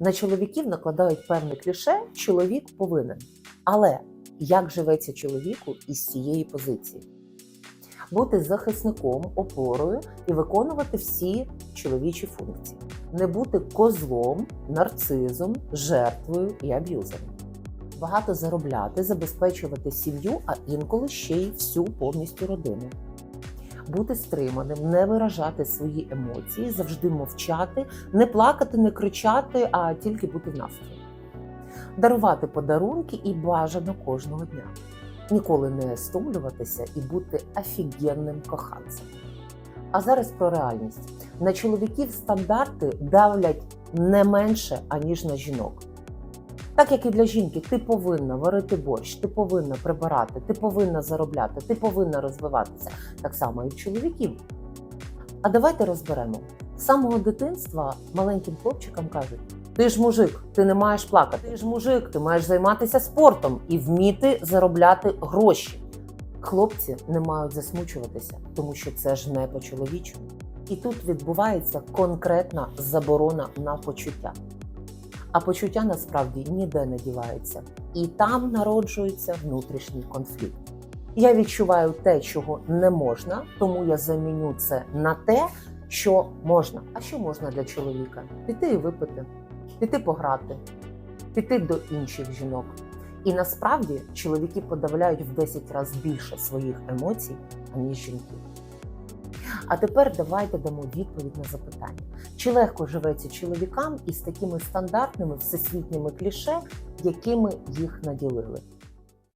На чоловіків накладають певне кліше чоловік повинен. Але як живеться чоловіку із цієї позиції? Бути захисником, опорою і виконувати всі чоловічі функції, не бути козлом, нарцизом, жертвою і аб'юзером. Багато заробляти, забезпечувати сім'ю, а інколи ще й всю повністю родину. Бути стриманим, не виражати свої емоції, завжди мовчати, не плакати, не кричати, а тільки бути в настрої. Дарувати подарунки і бажано кожного дня. Ніколи не стомлюватися і бути офігенним коханцем. А зараз про реальність. На чоловіків стандарти давлять не менше, аніж на жінок. Так як і для жінки, ти повинна варити борщ, ти повинна прибирати, ти повинна заробляти, ти повинна розвиватися. Так само і в чоловіків. А давайте розберемо. З самого дитинства маленьким хлопчикам кажуть: ти ж мужик, ти не маєш плакати. Ти ж мужик, ти маєш займатися спортом і вміти заробляти гроші. Хлопці не мають засмучуватися, тому що це ж не по-чоловічому. І тут відбувається конкретна заборона на почуття. А почуття насправді ніде не діваються, і там народжується внутрішній конфлікт. Я відчуваю те, чого не можна, тому я заміню це на те, що можна. А що можна для чоловіка? Піти і випити, піти пограти, піти до інших жінок. І насправді чоловіки подавляють в 10 разів більше своїх емоцій, аніж жінки. А тепер давайте дамо відповідь на запитання: чи легко живеться чоловікам із такими стандартними всесвітніми кліше, якими їх наділили?